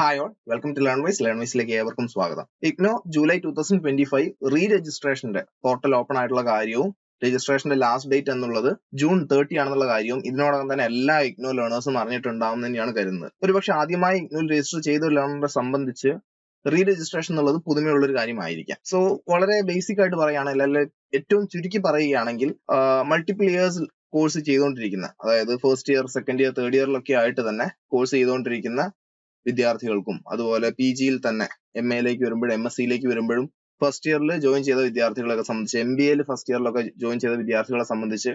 Hi all welcome to learn wise learn വൈസിലേക്ക് ഏവർക്കും സ്വാഗതം. IGNOU July two thousand twenty five re രജിസ്ട്രേഷന്റെ portal open ആയിട്ടുള്ള കാര്യവും രജിസ്ട്രേഷന്റെ last date എന്നുള്ളത് ജൂൺ തേർട്ടി ആണെന്നുള്ള കാര്യവും ഇതിനോടകം തന്നെ എല്ലാ ഇഗ്നോ ലേണേഴ്സും അറിഞ്ഞിട്ടുണ്ടാവും തന്നെയാണ് കരുതുന്നത്. ഒരുപക്ഷെ ആദ്യമായി ഇഗ്നോയിൽ രജിസ്റ്റർ ചെയ്ത ഒരു ലേണറിനെ സംബന്ധിച്ച് റീ രജിസ്ട്രേഷൻ എന്നുള്ളത് പുതുമയുള്ള ഒരു കാര്യമായിരിക്കാം. സോ വളരെ ബേസിക് ആയിട്ട് പറയുകയാണെങ്കിൽ അല്ലെങ്കിൽ ഏറ്റവും ചുരുക്കി പറയുകയാണെങ്കിൽ മൾട്ടിപ്പിൾ ഇയേഴ്സ് കോഴ്സ് ചെയ്തുകൊണ്ടിരിക്കുന്ന അതായത് first year second year third ഇയറിലൊക്കെ ആയിട്ട് തന്നെ കോഴ്സ് ചെയ്തുകൊണ്ടിരിക്കുന്ന വിദ്യാർത്ഥികൾക്കും അതുപോലെ പി ജിയിൽ തന്നെ എം എയിലേക്ക് വരുമ്പോഴും എം എസ് സിയിലേക്ക് വരുമ്പോഴും ഫസ്റ്റ് ഇയറിൽ ജോയിൻ ചെയ്ത വിദ്യാർത്ഥികളെ സംബന്ധിച്ച് എം ബി എയിൽ ഫസ്റ്റ് ഇയറിലൊക്കെ ജോയിൻ ചെയ്ത വിദ്യാർത്ഥികളെ സംബന്ധിച്ച്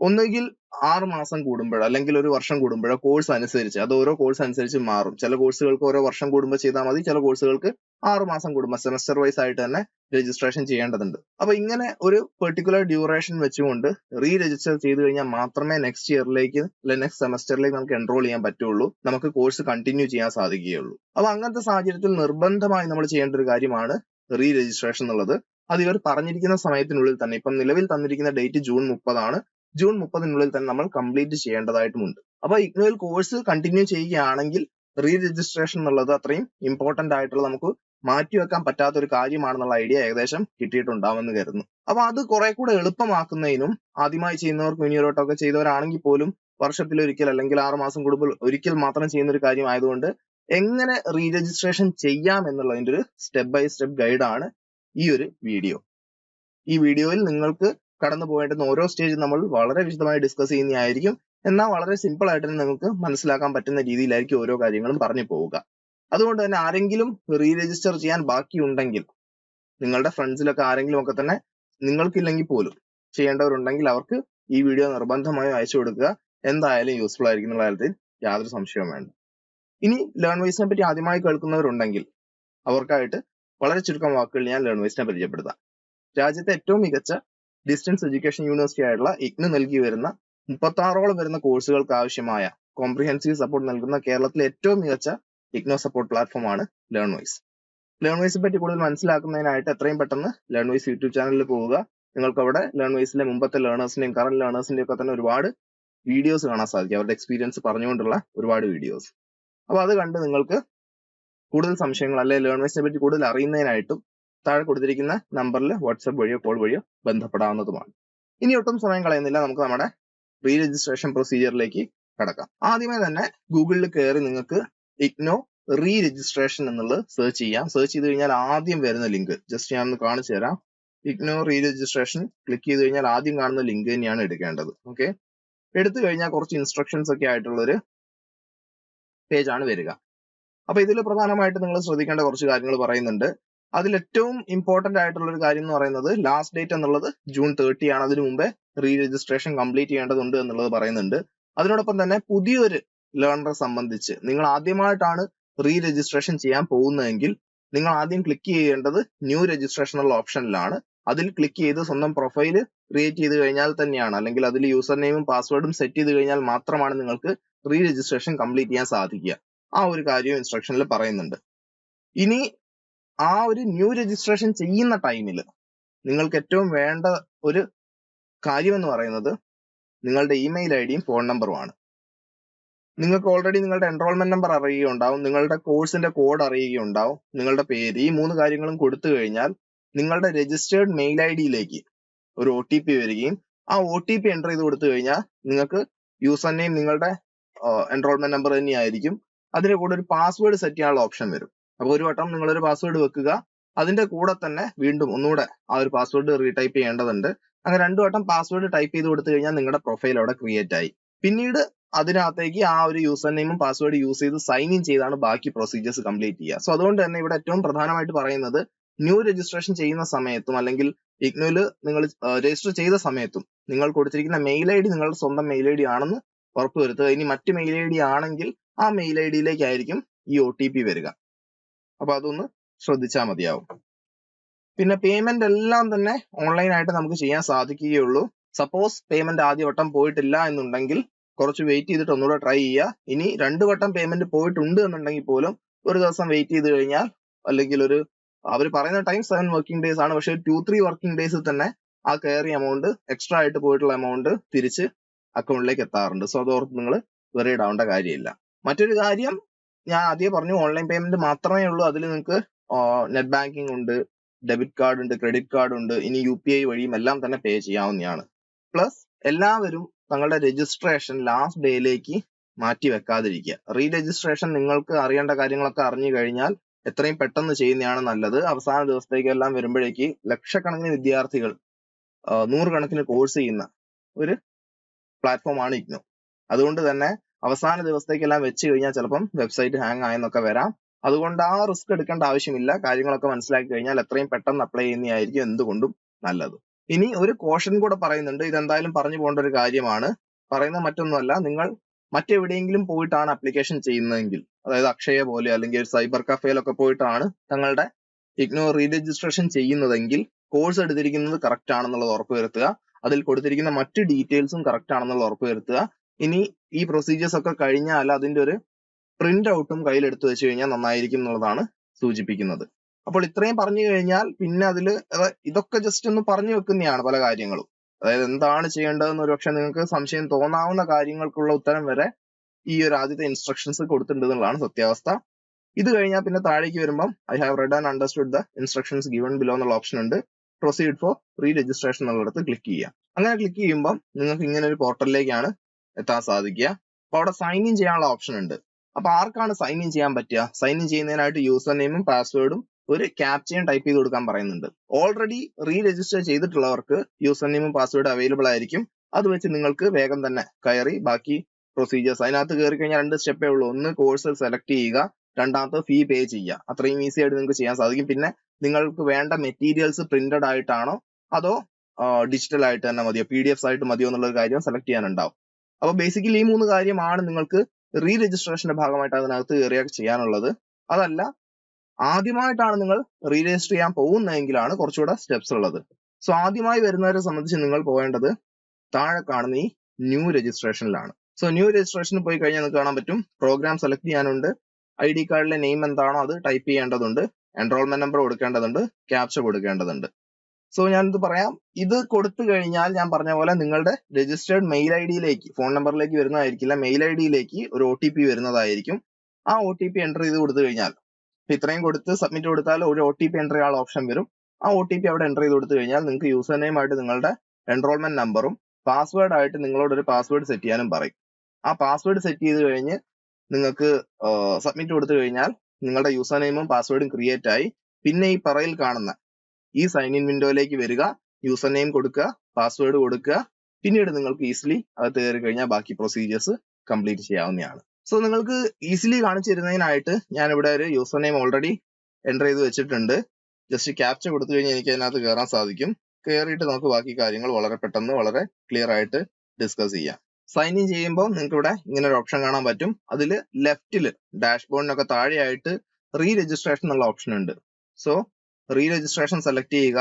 ഒന്നുകിൽ ആറ് മാസം കൂടുമ്പോഴോ അല്ലെങ്കിൽ ഒരു വർഷം കൂടുമ്പോഴോ കോഴ്സ് അനുസരിച്ച് അത് ഓരോ കോഴ്സ് അനുസരിച്ച് മാറും. ചില കോഴ്സുകൾക്ക് ഓരോ വർഷം കൂടുമ്പോൾ ചെയ്താൽ മതി ചില കോഴ്സുകൾക്ക് ആറ് മാസം കൂടുമ്പോൾ സെമസ്റ്റർ വൈസ് ആയിട്ട് തന്നെ രജിസ്ട്രേഷൻ ചെയ്യേണ്ടതുണ്ട്. അപ്പൊ ഇങ്ങനെ ഒരു പെർട്ടിക്കുലർ ഡ്യൂറേഷൻ വെച്ചുകൊണ്ട് റീ രജിസ്റ്റർ ചെയ്ത് കഴിഞ്ഞാൽ മാത്രമേ നെക്സ്റ്റ് ഇയറിലേക്ക് അല്ലെങ്കിൽ നെക്സ്റ്റ് സെമസ്റ്ററിലേക്ക് നമുക്ക് എൻറോൾ ചെയ്യാൻ പറ്റുള്ളൂ. നമുക്ക് കോഴ്സ് കണ്ടിന്യൂ ചെയ്യാൻ സാധിക്കുകയുള്ളൂ. അപ്പൊ അങ്ങനത്തെ സാഹചര്യത്തിൽ നിർബന്ധമായി നമ്മൾ ചെയ്യേണ്ട ഒരു കാര്യമാണ് റീ രജിസ്ട്രേഷൻ എന്നുള്ളത്. അത് ഇവർ പറഞ്ഞിരിക്കുന്ന സമയത്തിനുള്ളിൽ തന്നെ ഇപ്പം നിലവിൽ തന്നിരിക്കുന്ന ഡേറ്റ് ജൂൺ മുപ്പതാണ്. ജൂൺ മുപ്പതിനുള്ളിൽ തന്നെ നമ്മൾ കംപ്ലീറ്റ് ചെയ്യേണ്ടതായിട്ടുമുണ്ട്. അപ്പൊ ഇഗ്നോയിൽ കോഴ്സ് കണ്ടിന്യൂ ചെയ്യുകയാണെങ്കിൽ റീ രജിസ്ട്രേഷൻ എന്നുള്ളത് അത്രയും ഇമ്പോർട്ടന്റ് ആയിട്ടുള്ള നമുക്ക് മാറ്റിവെക്കാൻ പറ്റാത്ത ഒരു കാര്യമാണെന്നുള്ള ഐഡിയ ഏകദേശം കിട്ടിയിട്ടുണ്ടാവുമെന്ന് കരുതുന്നു. അപ്പൊ അത് കുറെ കൂടെ എളുപ്പമാക്കുന്നതിനും ആദ്യമായി ചെയ്യുന്നവർക്ക് മുന്നിലോട്ടൊക്കെ ചെയ്തവരാണെങ്കിൽ പോലും വർഷത്തിൽ ഒരിക്കൽ അല്ലെങ്കിൽ ആറ് മാസം കൂടുമ്പോൾ ഒരിക്കൽ മാത്രം ചെയ്യുന്ന ഒരു കാര്യമായതുകൊണ്ട് എങ്ങനെ റീ രജിസ്ട്രേഷൻ ചെയ്യാം എന്നുള്ളതിന്റെ ഒരു സ്റ്റെപ്പ് ബൈ സ്റ്റെപ്പ് ഗൈഡാണ് ഈ ഒരു വീഡിയോ ഈ വീഡിയോയിൽ നിങ്ങൾക്ക് കടന്നു പോകേണ്ടുന്ന ഓരോ സ്റ്റേജും നമ്മൾ വളരെ വിശദമായി ഡിസ്കസ് ചെയ്യുന്നതായിരിക്കും. എന്നാൽ വളരെ സിമ്പിൾ ആയിട്ട് തന്നെ നമുക്ക് മനസ്സിലാക്കാൻ പറ്റുന്ന രീതിയിലായിരിക്കും ഓരോ കാര്യങ്ങളും പറഞ്ഞു പോവുക. അതുകൊണ്ട് തന്നെ ആരെങ്കിലും റീ രജിസ്റ്റർ ചെയ്യാൻ ബാക്കിയുണ്ടെങ്കിൽ നിങ്ങളുടെ ഫ്രണ്ട്സിലൊക്കെ ആരെങ്കിലും ഒക്കെ തന്നെ നിങ്ങൾക്കില്ലെങ്കിൽ പോലും ചെയ്യേണ്ടവരുണ്ടെങ്കിൽ അവർക്ക് ഈ വീഡിയോ നിർബന്ധമായും അയച്ചു കൊടുക്കുക. എന്തായാലും യൂസ്ഫുൾ ആയിരിക്കും എന്നുള്ള കാര്യത്തിൽ യാതൊരു സംശയവും വേണ്ട. ഇനി ലേൺ വൈസിനെ പറ്റി ആദ്യമായി കേൾക്കുന്നവരുണ്ടെങ്കിൽ അവർക്കായിട്ട് വളരെ ചുരുക്കം വാക്കുകൾ ഞാൻ ലേൺ വൈസിനെ പരിചയപ്പെടുത്താം. രാജ്യത്തെ ഏറ്റവും മികച്ച ഡിസ്റ്റൻസ് എഡ്യൂക്കേഷൻ യൂണിവേഴ്സിറ്റി ആയിട്ടുള്ള ഇഗ്നു നൽകി വരുന്ന മുപ്പത്തി ആറോളം വരുന്ന കോഴ്സുകൾക്ക് ആവശ്യമായ കോംപ്രിഹെൻസീവ് സപ്പോർട്ട് നൽകുന്ന കേരളത്തിലെ ഏറ്റവും മികച്ച ഇഗ്നോ സപ്പോർട്ട് പ്ലാറ്റ്ഫോം ആണ് ലേൺ വൈസ് ലേൺ വൈസിനെ പറ്റി കൂടുതൽ മനസ്സിലാക്കുന്നതിനായിട്ട് എത്രയും പെട്ടെന്ന് ലേൺ വൈസ് യൂട്യൂബ് ചാനലിൽ പോവുക. നിങ്ങൾക്ക് അവിടെ ലേൺ വൈസിലെ മുമ്പത്തെ ലേണേഴ്സിന്റെയും കറന്റ് ലേണേഴ്സിന്റെയും ഒക്കെ തന്നെ ഒരുപാട് വീഡിയോസ് കാണാൻ സാധിക്കും. അവരുടെ എക്സ്പീരിയൻസ് പറഞ്ഞുകൊണ്ടുള്ള ഒരുപാട് വീഡിയോസ് അപ്പൊ അത് കണ്ട് നിങ്ങൾക്ക് കൂടുതൽ സംശയങ്ങൾ അല്ലെങ്കിൽ ലേൺ വൈസിനെ പറ്റി കൂടുതൽ അറിയുന്നതിനായിട്ടും താഴെ കൊടുത്തിരിക്കുന്ന നമ്പറിൽ വാട്സപ്പ് വഴിയോ കോൾ വഴിയോ ബന്ധപ്പെടാവുന്നതുമാണ്. ഇനി ഒട്ടും സമയം കളയുന്നില്ല. നമുക്ക് നമ്മുടെ റീ രജിസ്ട്രേഷൻ പ്രൊസീജിയറിലേക്ക് കടക്കാം. ആദ്യമേ തന്നെ ഗൂഗിളിൽ കയറി നിങ്ങൾക്ക് ഇഗ്നോ റീ രജിസ്ട്രേഷൻ എന്നുള്ളത് സെർച്ച് ചെയ്യാം. സെർച്ച് ചെയ്ത് കഴിഞ്ഞാൽ ആദ്യം വരുന്ന ലിങ്ക് ജസ്റ്റ് ഞാൻ ഒന്ന് കാണിച്ചു തരാം. ഇഗ്നോ റീ രജിസ്ട്രേഷൻ ക്ലിക്ക് ചെയ്ത് കഴിഞ്ഞാൽ ആദ്യം കാണുന്ന ലിങ്ക് തന്നെയാണ് എടുക്കേണ്ടത്. ഓക്കെ എടുത്തു കഴിഞ്ഞാൽ കുറച്ച് ഇൻസ്ട്രക്ഷൻസ് ഒക്കെ ആയിട്ടുള്ള ഒരു പേജ് ആണ് വരിക. അപ്പൊ ഇതിൽ പ്രധാനമായിട്ട് നിങ്ങൾ ശ്രദ്ധിക്കേണ്ട കുറച്ച് കാര്യങ്ങൾ പറയുന്നുണ്ട്. അതിൽ ഏറ്റവും ഇമ്പോർട്ടന്റ് ആയിട്ടുള്ള ഒരു കാര്യം എന്ന് പറയുന്നത് ലാസ്റ്റ് ഡേറ്റ് എന്നുള്ളത് ജൂൺ തേർട്ടി ആണ്. അതിനു മുമ്പേ റീ രജിസ്ട്രേഷൻ കംപ്ലീറ്റ് ചെയ്യേണ്ടതുണ്ട് എന്നുള്ളത് പറയുന്നുണ്ട്. അതിനോടൊപ്പം തന്നെ പുതിയൊരു ലേണറെ സംബന്ധിച്ച് നിങ്ങൾ ആദ്യമായിട്ടാണ് റീ രജിസ്ട്രേഷൻ ചെയ്യാൻ പോകുന്നതെങ്കിൽ നിങ്ങൾ ആദ്യം ക്ലിക്ക് ചെയ്യേണ്ടത് ന്യൂ രജിസ്ട്രേഷൻ ഉള്ള ഓപ്ഷനിലാണ് അതിൽ ക്ലിക്ക് ചെയ്ത് സ്വന്തം പ്രൊഫൈൽ ക്രിയേറ്റ് ചെയ്ത് കഴിഞ്ഞാൽ തന്നെയാണ്. അല്ലെങ്കിൽ അതിൽ യൂസർ നെയിമും പാസ്വേഡും സെറ്റ് ചെയ്ത് കഴിഞ്ഞാൽ മാത്രമാണ് നിങ്ങൾക്ക് റീ രജിസ്ട്രേഷൻ കംപ്ലീറ്റ് ചെയ്യാൻ സാധിക്കുക. ആ ഒരു കാര്യവും ഇൻസ്ട്രക്ഷനിൽ പറയുന്നുണ്ട്. ഇനി ആ ഒരു ന്യൂ രജിസ്ട്രേഷൻ ചെയ്യുന്ന ടൈമിൽ നിങ്ങൾക്ക് ഏറ്റവും വേണ്ട ഒരു കാര്യം എന്ന് പറയുന്നത് നിങ്ങളുടെ ഇമെയിൽ ഐ ഡിയും ഫോൺ നമ്പറുമാണ് നിങ്ങൾക്ക് ഓൾറെഡി നിങ്ങളുടെ എൻറോൾമെന്റ് നമ്പർ അറിയുകയുണ്ടാവും നിങ്ങളുടെ കോഴ്സിന്റെ കോഡ് അറിയുകയുണ്ടാവും നിങ്ങളുടെ പേര് ഈ മൂന്ന് കാര്യങ്ങളും കൊടുത്തു കഴിഞ്ഞാൽ നിങ്ങളുടെ രജിസ്റ്റേർഡ് മെയിൽ ഐ ഡിയിലേക്ക് ഒരു ഒ ടി പി വരികയും ആ ഒ ടി പി എന്റർ ചെയ്ത് കൊടുത്തു കഴിഞ്ഞാൽ നിങ്ങൾക്ക് യൂസർ നെയിം നിങ്ങളുടെ എൻറോൾമെന്റ് നമ്പർ തന്നെയായിരിക്കും. അതിന്റെ കൂടെ ഒരു പാസ്വേഡ് സെറ്റ് ചെയ്യാനുള്ള ഓപ്ഷൻ വരും. അപ്പൊ ഒരു വട്ടം നിങ്ങൾ ഒരു പാസ്വേഡ് വെക്കുക. അതിന്റെ കൂടെ തന്നെ വീണ്ടും ഒന്നുകൂടെ ആ ഒരു പാസ്വേഡ് റീടൈപ്പ് ചെയ്യേണ്ടതുണ്ട്. അങ്ങനെ രണ്ടു വട്ടം പാസ്വേഡ് ടൈപ്പ് ചെയ്ത് കൊടുത്തു കഴിഞ്ഞാൽ നിങ്ങളുടെ പ്രൊഫൈൽ അവിടെ ക്രിയേറ്റ് ആയി. പിന്നീട് അതിനകത്തേക്ക് ആ ഒരു യൂസർ നെയിമും പാസ്വേഡ് യൂസ് ചെയ്ത് സൈൻ ഇൻ ചെയ്താണ് ബാക്കി പ്രൊസീജിയേഴ്സ് കംപ്ലീറ്റ് ചെയ്യുക. സോ അതുകൊണ്ട് തന്നെ ഇവിടെ ഏറ്റവും പ്രധാനമായിട്ട് പറയുന്നത് ന്യൂ രജിസ്ട്രേഷൻ ചെയ്യുന്ന സമയത്തും അല്ലെങ്കിൽ ഇഗ്നോയിൽ നിങ്ങൾ രജിസ്റ്റർ ചെയ്ത സമയത്തും നിങ്ങൾ കൊടുത്തിരിക്കുന്ന മെയിൽ ഐ ഡി നിങ്ങളുടെ സ്വന്തം മെയിൽ ഐ ഡി ആണെന്ന് ഉറപ്പുവരുത്തുക. ഇനി മറ്റ് മെയിൽ ഐ ഡി ആണെങ്കിൽ ആ മെയിൽ ഐ ഡിയിലേക്കായിരിക്കും ഈ ഒ ടി പി വരിക. അപ്പൊ അതൊന്ന് ശ്രദ്ധിച്ചാൽ മതിയാവും. പിന്നെ പേയ്മെന്റ് എല്ലാം തന്നെ ഓൺലൈൻ ആയിട്ട് നമുക്ക് ചെയ്യാൻ സാധിക്കുകയുള്ളൂ. സപ്പോസ് പേയ്മെന്റ് ആദ്യ വട്ടം പോയിട്ടില്ല എന്നുണ്ടെങ്കിൽ കുറച്ച് വെയിറ്റ് ചെയ്തിട്ട് ഒന്നുകൂടെ ട്രൈ ചെയ്യുക. ഇനി രണ്ട് വട്ടം പേയ്മെന്റ് പോയിട്ടുണ്ട് എന്നുണ്ടെങ്കിൽ പോലും ഒരു ദിവസം വെയിറ്റ് ചെയ്ത് കഴിഞ്ഞാൽ അല്ലെങ്കിൽ ഒരു അവർ പറയുന്ന ടൈം സെവൻ വർക്കിംഗ് ഡേയ്സ് ആണ്. പക്ഷെ ടു ത്രീ വർക്കിംഗ് ഡേയ്സിൽ തന്നെ ആ കയറിയ എമൗണ്ട് എക്സ്ട്രാ ആയിട്ട് പോയിട്ടുള്ള എമൗണ്ട് തിരിച്ച് അക്കൗണ്ടിലേക്ക് എത്താറുണ്ട്. സോ അതോർത്ത് നിങ്ങൾ വെറിയിടാവേണ്ട കാര്യമില്ല. മറ്റൊരു കാര്യം ഞാൻ ആദ്യം പറഞ്ഞു ഓൺലൈൻ പേയ്മെന്റ് മാത്രമേ ഉള്ളൂ. അതിൽ നിങ്ങൾക്ക് നെറ്റ് ബാങ്കിങ് ഉണ്ട് ഡെബിറ്റ് കാർഡ് ഉണ്ട് ക്രെഡിറ്റ് കാർഡ് ഉണ്ട് ഇനി യു പി ഐ വഴിയും എല്ലാം തന്നെ പേ ചെയ്യാവുന്നതാണ്. പ്ലസ് എല്ലാവരും തങ്ങളുടെ രജിസ്ട്രേഷൻ ലാസ്റ്റ് ഡേയിലേക്ക് മാറ്റി വെക്കാതിരിക്കുക. റീ രജിസ്ട്രേഷൻ നിങ്ങൾക്ക് അറിയേണ്ട കാര്യങ്ങളൊക്കെ അറിഞ്ഞു കഴിഞ്ഞാൽ എത്രയും പെട്ടെന്ന് ചെയ്യുന്നതാണ് നല്ലത്. അവസാന ദിവസത്തേക്കെല്ലാം വരുമ്പോഴേക്ക് ലക്ഷക്കണക്കിന് വിദ്യാർത്ഥികൾ നൂറുകണക്കിന് കോഴ്സ് ചെയ്യുന്ന ഒരു പ്ലാറ്റ്ഫോമാണ് ഇഗ്നോ. അതുകൊണ്ട് തന്നെ അവസാന ദിവസത്തേക്കെല്ലാം വെച്ച് കഴിഞ്ഞാൽ ചിലപ്പം വെബ്സൈറ്റ് ഹാങ് ആയെന്നൊക്കെ വരാം. അതുകൊണ്ട് ആ റിസ്ക് എടുക്കേണ്ട ആവശ്യമില്ല. കാര്യങ്ങളൊക്കെ മനസ്സിലാക്കി കഴിഞ്ഞാൽ എത്രയും പെട്ടെന്ന് അപ്ലൈ ചെയ്യുന്നതായിരിക്കും എന്തുകൊണ്ടും നല്ലത്. ഇനി ഒരു കോഷൻ കൂടെ പറയുന്നുണ്ട്. ഇതെന്തായാലും പറഞ്ഞു പോകേണ്ട ഒരു കാര്യമാണ്. പറയുന്നത് മറ്റൊന്നുമല്ല. നിങ്ങൾ മറ്റെവിടെയെങ്കിലും പോയിട്ടാണ് അപ്ലിക്കേഷൻ ചെയ്യുന്നതെങ്കിൽ അതായത് അക്ഷയ പോലെ അല്ലെങ്കിൽ ഒരു സൈബർ കഫേയിലൊക്കെ പോയിട്ടാണ് തങ്ങളുടെ ഇഗ്നോ റീരജിസ്ട്രേഷൻ ചെയ്യുന്നതെങ്കിൽ കോഴ്സ് എടുത്തിരിക്കുന്നത് കറക്റ്റ് ആണെന്നുള്ളത് ഉറപ്പുവരുത്തുക അതിൽ കൊടുത്തിരിക്കുന്ന മറ്റ് ഡീറ്റെയിൽസും കറക്റ്റ് ആണെന്നുള്ളത് ഉറപ്പുവരുത്തുക ഇനി ഈ പ്രൊസീജിയേഴ്സ് ഒക്കെ കഴിഞ്ഞാൽ അതിന്റെ ഒരു പ്രിന്റ് ഔട്ടും കയ്യിൽ എടുത്തു വെച്ച് കഴിഞ്ഞാൽ നന്നായിരിക്കും എന്നുള്ളതാണ് സൂചിപ്പിക്കുന്നത്. അപ്പോൾ ഇത്രയും പറഞ്ഞു കഴിഞ്ഞാൽ പിന്നെ അതിൽ ഇതൊക്കെ ജസ്റ്റ് ഒന്ന് പറഞ്ഞു വെക്കുന്നതാണ് പല കാര്യങ്ങളും. അതായത് എന്താണ് ചെയ്യേണ്ടതെന്ന് ഒരുപക്ഷെ നിങ്ങൾക്ക് സംശയം തോന്നാവുന്ന കാര്യങ്ങൾക്കുള്ള ഉത്തരം വരെ ഈ ഒരു ആദ്യത്തെ ഇൻസ്ട്രക്ഷൻസ് കൊടുത്തിട്ടുണ്ട് എന്നുള്ളതാണ് സത്യാവസ്ഥ. ഇത് കഴിഞ്ഞാൽ പിന്നെ താഴേക്ക് വരുമ്പം I have read and understood the instructions given below എന്നുള്ള ഓപ്ഷൻ ഉണ്ട്. പ്രൊസീഡ് ഫോർ റീ രജിസ്ട്രേഷൻ എന്നുള്ളിടത്ത് ക്ലിക്ക് ചെയ്യുക. അങ്ങനെ ക്ലിക്ക് ചെയ്യുമ്പോൾ നിങ്ങൾക്ക് ഇങ്ങനെ ഒരു പോർട്ടലിലേക്കാണ് എത്താൻ സാധിക്കുക. അപ്പൊ അവിടെ സൈൻ ഇൻ ചെയ്യാനുള്ള ഓപ്ഷൻ ഉണ്ട്. അപ്പൊ ആർക്കാണ് സൈൻ ഇൻ ചെയ്യാൻ പറ്റുക? സൈൻ ഇൻ ചെയ്യുന്നതിനായിട്ട് യൂസർ നെയിമും പാസ്വേഡും ഒരു ക്യാപ്ചയും ടൈപ്പ് ചെയ്ത് കൊടുക്കാൻ പറയുന്നുണ്ട്. ഓൾറെഡി റീ രജിസ്റ്റർ ചെയ്തിട്ടുള്ളവർക്ക് യൂസർ നെയിമും പാസ്വേഡും അവൈലബിൾ ആയിരിക്കും. അത് വെച്ച് നിങ്ങൾക്ക് വേഗം തന്നെ കയറി ബാക്കി പ്രൊസീജിയേഴ്സ് അതിനകത്ത് കയറി കഴിഞ്ഞാൽ രണ്ട് സ്റ്റെപ്പേ ഉള്ളൂ. ഒന്ന് കോഴ്സ് സെലക്ട് ചെയ്യുക രണ്ടാമത്തെ ഫീ പേ ചെയ്യുക. അത്രയും ഈസി ആയിട്ട് നിങ്ങൾക്ക് ചെയ്യാൻ സാധിക്കും. പിന്നെ നിങ്ങൾക്ക് വേണ്ട മെറ്റീരിയൽസ് പ്രിന്റഡ് ആയിട്ടാണോ അതോ ഡിജിറ്റൽ ആയിട്ട് തന്നെ മതിയോ? പി ഡി എഫ് ആയിട്ട് മതിയോ എന്നുള്ള കാര്യം സെലക്ട് ചെയ്യാനുണ്ടാവും. അപ്പൊ ബേസിക്കലി ഈ മൂന്ന് കാര്യമാണ് നിങ്ങൾക്ക് റീ രജിസ്ട്രേഷന്റെ ഭാഗമായിട്ട് അതിനകത്ത് കയറിയൊക്കെ ചെയ്യാനുള്ളത്. അതല്ല ആദ്യമായിട്ടാണ് നിങ്ങൾ റീ രജിസ്റ്റർ ചെയ്യാൻ പോകുന്നതെങ്കിലാണ് കുറച്ചുകൂടെ സ്റ്റെപ്സ് ഉള്ളത്. സോ ആദ്യമായി വരുന്നവരെ സംബന്ധിച്ച് നിങ്ങൾ പോകേണ്ടത് താഴെ കാണുന്ന ഈ ന്യൂ രജിസ്ട്രേഷനിലാണ് സോ ന്യൂ രജിസ്ട്രേഷനിൽ പോയി കഴിഞ്ഞാൽ നിങ്ങൾക്ക് കാണാൻ പറ്റും. പ്രോഗ്രാം സെലക്ട് ചെയ്യാനുണ്ട്. ഐ ഡി കാർഡിലെ നെയിം എന്താണോ അത് ടൈപ്പ് ചെയ്യേണ്ടതുണ്ട്. എൻറോൾമെന്റ് നമ്പർ കൊടുക്കേണ്ടതുണ്ട്. ക്യാപ്ച കൊടുക്കേണ്ടതുണ്ട്. സോ ഞാനിത് പറയാം. ഇത് കൊടുത്തു കഴിഞ്ഞാൽ ഞാൻ പറഞ്ഞ പോലെ നിങ്ങളുടെ രജിസ്റ്റേർഡ് മെയിൽ ഐ ഡിയിലേക്ക് ഫോൺ നമ്പറിലേക്ക് വരുന്നതായിരിക്കില്ല. മെയിൽ ഐ ഡിയിലേക്ക് ഒരു ഒ ടി പി വരുന്നതായിരിക്കും. ആ ഒ ടി പി എന്റർ ചെയ്ത് കൊടുത്തു കഴിഞ്ഞാൽ ഇത്രയും കൊടുത്ത് സബ്മിറ്റ് കൊടുത്താൽ ഒരു ഒ ടി പി എന്റർ ചെയ്യാനുള്ള ഓപ്ഷൻ വരും. ആ ഒ ടി പി അവിടെ എന്റർ ചെയ്ത് കൊടുത്തു കഴിഞ്ഞാൽ നിങ്ങൾക്ക് യൂസർ നെയിം ആയിട്ട് നിങ്ങളുടെ എൻറോൾമെന്റ് നമ്പറും പാസ്വേഡ് ആയിട്ട് നിങ്ങളോട് ഒരു പാസ്വേഡ് സെറ്റ് ചെയ്യാനും പറയും. ആ പാസ്വേഡ് സെറ്റ് ചെയ്ത് കഴിഞ്ഞ് നിങ്ങൾക്ക് സബ്മിറ്റ് കൊടുത്തു കഴിഞ്ഞാൽ നിങ്ങളുടെ യൂസർ നെയിമും പാസ്വേഡും ക്രിയേറ്റ് ആയി. പിന്നെ ഈ പറയിൽ കാണുന്ന ഈ സൈൻ ഇൻ വിൻഡോയിലേക്ക് വരിക യൂസർ നെയിം കൊടുക്കുക പാസ്വേഡ് കൊടുക്കുക. പിന്നീട് നിങ്ങൾക്ക് ഈസിലി അകത്ത് കയറി കഴിഞ്ഞാൽ ബാക്കി പ്രൊസീജിയേഴ്സ് കംപ്ലീറ്റ് ചെയ്യാവുന്നതാണ്. സോ നിങ്ങൾക്ക് ഈസിലി കാണിച്ചു തരുന്നതിനായിട്ട് ഞാൻ ഇവിടെ ഒരു യൂസർ നെയിം ഓൾറെഡി എന്റർ ചെയ്ത് വെച്ചിട്ടുണ്ട്. ജസ്റ്റ് ക്യാപ്ച കൊടുത്തു കഴിഞ്ഞാൽ എനിക്ക് അതിനകത്ത് കയറാൻ സാധിക്കും. കയറിയിട്ട് നമുക്ക് ബാക്കി കാര്യങ്ങൾ വളരെ പെട്ടെന്ന് വളരെ ക്ലിയർ ആയിട്ട് ഡിസ്കസ് ചെയ്യാം. സൈൻ ഇൻ ചെയ്യുമ്പോൾ നിങ്ങൾക്ക് ഇവിടെ ഇങ്ങനെ ഒരു ഓപ്ഷൻ കാണാൻ പറ്റും. അതിൽ ലെഫ്റ്റിൽ ഡാഷ്ബോർഡിനൊക്കെ താഴെയായിട്ട് റീ രജിസ്ട്രേഷൻ എന്നുള്ള ഓപ്ഷൻ ഉണ്ട്. സോ റീ രജിസ്ട്രേഷൻ സെലക്ട് ചെയ്യുക.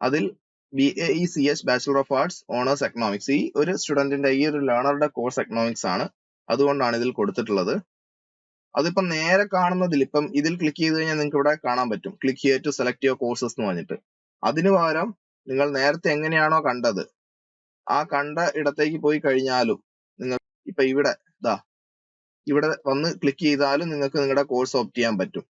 അതിൽ B A E C H bachelor of arts honours economics ഈ ഒരു സ്റ്റുഡന്റിന്റെ ഈ ഒരു ലേണറുടെ കോഴ്സ് എക്കണോമിക്സ് ആണ്. അതുകൊണ്ടാണ് ഇതിൽ കൊടുത്തിട്ടുള്ളത്. അതിപ്പം നേരെ കാണുന്നതിൽ ഇപ്പം ഇതിൽ ക്ലിക്ക് ചെയ്ത് കഴിഞ്ഞാൽ നിങ്ങൾക്ക് ഇവിടെ കാണാൻ പറ്റും. Click here to select your courses എന്ന് പറഞ്ഞിട്ട്. അതിനു പകരം നിങ്ങൾ നേരത്തെ എങ്ങനെയാണോ കണ്ടത് ആ കണ്ട ഇടത്തേക്ക് പോയി കഴിഞ്ഞാലും നിങ്ങൾ ഇപ്പൊ ഇവിടെ ഇതാ ഇവിടെ വന്ന് ക്ലിക്ക് ചെയ്താലും നിങ്ങൾക്ക് നിങ്ങളുടെ കോഴ്സ് ഓപ്റ്റ് ചെയ്യാൻ പറ്റും.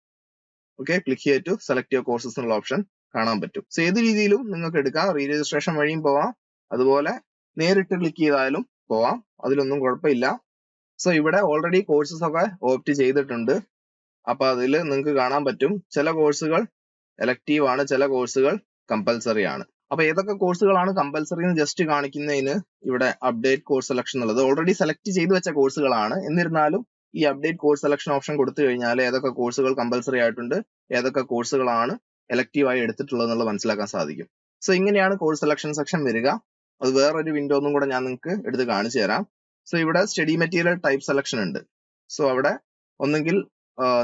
ഓക്കെ ക്ലിക്ക് ചെയ്ത് ടു സെലക്ട് യുവർ കോഴ്സസ് എന്നുള്ള ഓപ്ഷൻ കാണാൻ പറ്റും. സോ ഏത് രീതിയിലും നിങ്ങൾക്ക് എടുക്കാം. റീ രജിസ്ട്രേഷൻ വഴിയും പോവാം. അതുപോലെ നേരിട്ട് ക്ലിക്ക് ചെയ്താലും പോവാം. അതിലൊന്നും കുഴപ്പമില്ല. സോ ഇവിടെ ഓൾറെഡി കോഴ്സസ് ഒക്കെ ഓപ്റ്റ് ചെയ്തിട്ടുണ്ട്. അപ്പൊ അതിൽ നിങ്ങൾക്ക് കാണാൻ പറ്റും. ചില കോഴ്സുകൾ എലക്റ്റീവ് ആണ് ചില കോഴ്സുകൾ കമ്പൽസറി ആണ്. അപ്പൊ ഏതൊക്കെ കോഴ്സുകളാണ് കമ്പൽസറി എന്ന് ജസ്റ്റ് കാണിക്കുന്നതിന് ഇവിടെ അപ്ഡേറ്റ് കോഴ്സ് സെലക്ഷൻ എന്നുള്ളത്. ഓൾറെഡി സെലക്ട് ചെയ്തു വെച്ച കോഴ്സുകളാണ് എന്നിരുന്നാലും ഈ അപ്ഡേറ്റ് കോഴ്സ് സെലക്ഷൻ ഓപ്ഷൻ കൊടുത്തു കഴിഞ്ഞാൽ ഏതൊക്കെ കോഴ്സുകൾ കമ്പൽസറി ആയിട്ടുണ്ട് ഏതൊക്കെ കോഴ്സുകളാണ് എലക്റ്റീവ് ആയി എടുത്തിട്ടുള്ളത് എന്നുള്ളത് മനസ്സിലാക്കാൻ സാധിക്കും. സോ ഇങ്ങനെയാണ് കോഴ്സ് സെലക്ഷൻ സെക്ഷൻ വരിക. അത് വേറൊരു വിൻഡോ ഒന്നും കൂടെ ഞാൻ നിങ്ങൾക്ക് എടുത്ത് കാണിച്ചു തരാം. സോ ഇവിടെ സ്റ്റഡി മെറ്റീരിയൽ ടൈപ്പ് സെലക്ഷൻ ഉണ്ട്. സോ അവിടെ ഒന്നെങ്കിൽ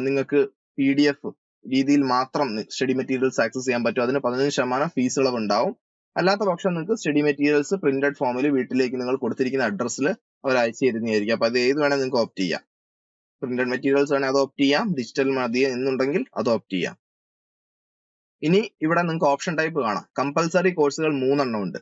നിങ്ങൾക്ക് പി ഡി എഫ് രീതിയിൽ മാത്രം സ്റ്റഡി മെറ്റീരിയൽസ് ആക്സസ് ചെയ്യാൻ പറ്റും. അതിന് പതിനഞ്ച് ശതമാനം ഫീസ് ഇളവ് ഉണ്ടാവും അല്ലാത്ത പക്ഷം നിങ്ങൾക്ക് സ്റ്റഡി മെറ്റീരിയൽസ് പ്രിന്റഡ് ഫോമിൽ വീട്ടിലേക്ക് നിങ്ങൾ കൊടുത്തിരിക്കുന്ന അഡ്രസ്സിൽ അവർ അയച്ചു തരുന്നതായിരിക്കും. അപ്പൊ അത് ഏത് വേണേൽ നിങ്ങൾക്ക് ഓപ്റ്റ് ചെയ്യാം. പ്രിന്റഡ് മെറ്റീരിയൽസ് വേണേൽ അത് ഓപ്റ്റ് ചെയ്യാം. ഡിജിറ്റൽ മതി എന്നുണ്ടെങ്കിൽ അത് ഓപ്റ്റ് ചെയ്യാം. ഇനി ഇവിടെ നിങ്ങൾക്ക് ഓപ്ഷൻ ടൈപ്പ് കാണാം. കമ്പൽസറി കോഴ്സുകൾ മൂന്നെണ്ണം ഉണ്ട്.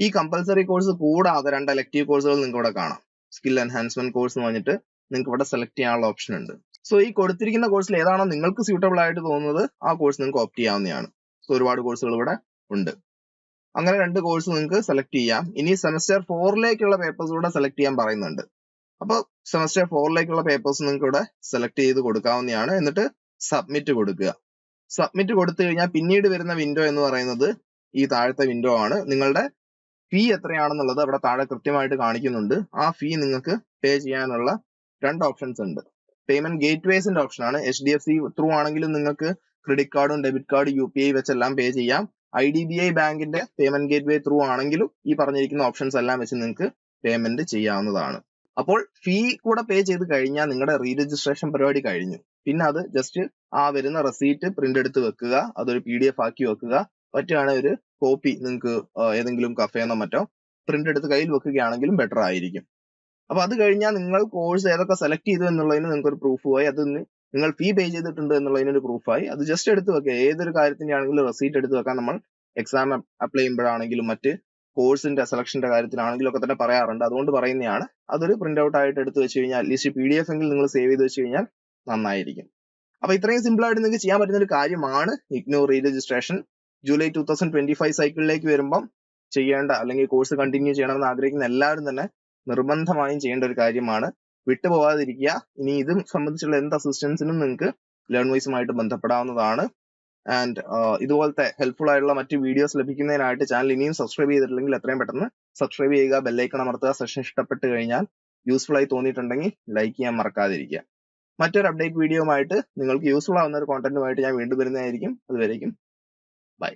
ഈ കമ്പൽസറി കോഴ്സ് കൂടാതെ രണ്ട് എലക്ടീവ് കോഴ്സുകൾ നിങ്ങൾക്ക് ഇവിടെ കാണാം. സ്കിൽ എൻഹാൻസ്മെന്റ് കോഴ്സ് എന്ന് പറഞ്ഞിട്ട് നിങ്ങൾക്ക് ഇവിടെ സെലക്ട് ചെയ്യാനുള്ള ഓപ്ഷൻ ഉണ്ട്. സോ ഈ കൊടുത്തിരിക്കുന്ന കോഴ്സിൽ ഏതാണോ നിങ്ങൾക്ക് സ്യൂട്ടബിൾ ആയിട്ട് തോന്നുന്നത് ആ കോഴ്സ് നിങ്ങൾക്ക് ഓപ്റ്റ് ചെയ്യാവുന്നതാണ്. സോ ഒരുപാട് കോഴ്സുകൾ ഇവിടെ ഉണ്ട്. അങ്ങനെ രണ്ട് കോഴ്സ് നിങ്ങൾക്ക് സെലക്ട് ചെയ്യാം. ഇനി സെമസ്റ്റർ ഫോറിലേക്കുള്ള പേപ്പേഴ്സ് കൂടെ സെലക്ട് ചെയ്യാൻ പറയുന്നുണ്ട്. അപ്പോൾ സെമസ്റ്റർ ഫോറിലേക്കുള്ള പേപ്പേഴ്സ് നിങ്ങൾക്ക് ഇവിടെ സെലക്ട് ചെയ്ത് കൊടുക്കാവുന്നതാണ്. എന്നിട്ട് സബ്മിറ്റ് കൊടുക്കുക. സബ്മിറ്റ് കൊടുത്തു കഴിഞ്ഞാൽ പിന്നീട് വരുന്ന വിൻഡോ എന്ന് പറയുന്നത് ഈ താഴത്തെ വിൻഡോ ആണ്. നിങ്ങളുടെ ഫീ എത്രയാണെന്നുള്ളത് അവിടെ താഴെ കൃത്യമായിട്ട് കാണിക്കുന്നുണ്ട്. ആ ഫീ നിങ്ങൾക്ക് പേ ചെയ്യാനുള്ള രണ്ട് ഓപ്ഷൻസ് ഉണ്ട്. പേയ്മെന്റ് ഗേറ്റ് വേസിന്റെ ഓപ്ഷൻ ആണ്. H D F C through ആണെങ്കിലും നിങ്ങൾക്ക് ക്രെഡിറ്റ് കാർഡും debit card U P I വെച്ചെല്ലാം pay ചെയ്യാം. ഐ ഡി ബി ഐ ബാങ്കിന്റെ പേയ്മെന്റ് ഗേറ്റ് വേ ത്രൂ ആണെങ്കിലും ഈ പറഞ്ഞിരിക്കുന്ന ഓപ്ഷൻസ് എല്ലാം വെച്ച് നിങ്ങൾക്ക് പേയ്മെന്റ് ചെയ്യാവുന്നതാണ്. അപ്പോൾ ഫീ കൂടെ പേ ചെയ്ത് കഴിഞ്ഞാൽ നിങ്ങളുടെ റീ രജിസ്ട്രേഷൻ പരിപാടി കഴിഞ്ഞു. പിന്നെ അത് ജസ്റ്റ് ആ വരുന്ന റെസീറ്റ് പ്രിന്റ് എടുത്ത് വെക്കുക അതൊരു പി ഡി എഫ് ആക്കി വെക്കുക. പറ്റുകയാണെങ്കിൽ ഒരു കോപ്പി നിങ്ങൾക്ക് ഏതെങ്കിലും കഫേന്നോ മറ്റോ പ്രിന്റ് എടുത്ത് കയ്യിൽ വെക്കുകയാണെങ്കിലും ബെറ്റർ ആയിരിക്കും. അപ്പൊ അത് കഴിഞ്ഞാൽ നിങ്ങൾ കോഴ്സ് ഏതൊക്കെ സെലക്ട് ചെയ്തു എന്നുള്ളതിന് നിങ്ങൾക്ക് ഒരു പ്രൂഫുമായി അത് നിങ്ങൾ ഫീ പേ ചെയ്തിട്ടുണ്ട് എന്നുള്ളതിന് ഒരു പ്രൂഫായി അത് ജസ്റ്റ് എടുത്ത് വെക്കുക. ഏതൊരു കാര്യത്തിന്റെ ആണെങ്കിലും റെസീറ്റ് എടുത്ത് വെക്കാൻ നമ്മൾ എക്സാം അപ്ലൈ ചെയ്യുമ്പോഴാണെങ്കിലും മറ്റ് കോഴ്സിന്റെ സെലക്ഷന്റെ കാര്യത്തിലാണെങ്കിലും ഒക്കെ തന്നെ പറയാറുണ്ട്. അതുകൊണ്ട് പറയുന്നതാണ് അതൊരു പ്രിന്റ് ഔട്ട് ആയിട്ട് എടുത്തു വെച്ച് കഴിഞ്ഞാൽ അറ്റ്ലീസ്റ്റ് പി ഡി എഫ് എങ്കിലും നിങ്ങൾ സേവ് ചെയ്ത് വെച്ച് കഴിഞ്ഞാൽ നന്നായിരിക്കും. അപ്പൊ ഇത്രയും സിമ്പിൾ ആയിട്ട് നിങ്ങൾക്ക് ചെയ്യാൻ പറ്റുന്ന ഒരു കാര്യമാണ് ignore re registration July two thousand twenty five സൈക്കിളിലേക്ക് വരുമ്പം ചെയ്യേണ്ട അല്ലെങ്കിൽ കോഴ്സ് കണ്ടിന്യൂ ചെയ്യണമെന്ന് ആഗ്രഹിക്കുന്ന എല്ലാവരും തന്നെ നിർബന്ധമായും ചെയ്യേണ്ട ഒരു കാര്യമാണ്. വിട്ടുപോകാതിരിക്കുക. ഇനി ഇതും സംബന്ധിച്ചുള്ള എന്ത് അസിസ്റ്റൻസിനും നിങ്ങൾക്ക് ലേൺ വൈസുമായിട്ട് ബന്ധപ്പെടാവുന്നതാണ്. ആൻഡ് ഇതുപോലത്തെ ഹെൽപ്ഫുൾ ആയിട്ടുള്ള മറ്റ് വീഡിയോസ് ലഭിക്കുന്നതിനായിട്ട് ചാനൽ ഇനിയും സബ്സ്ക്രൈബ് ചെയ്തിട്ടില്ലെങ്കിൽ എത്രയും പെട്ടെന്ന് സബ്സ്ക്രൈബ് ചെയ്യുക ബെല്ലൈക്കൺ അമർത്തുക സെഷൻ ഇഷ്ടപ്പെട്ട് കഴിഞ്ഞാൽ യൂസ്ഫുൾ ആയി തോന്നിയിട്ടുണ്ടെങ്കിൽ ലൈക്ക് ചെയ്യാൻ മറക്കാതിരിക്കുക. മറ്റൊരു അപ്ഡേറ്റ് വീഡിയോയുമായിട്ട് നിങ്ങൾക്ക് യൂസ്ഫുൾ ആവുന്ന ഒരു കോണ്ടന്റുമായിട്ട് ഞാൻ വീണ്ടും വരുന്നതായിരിക്കും. അതുവരേക്കും ബൈ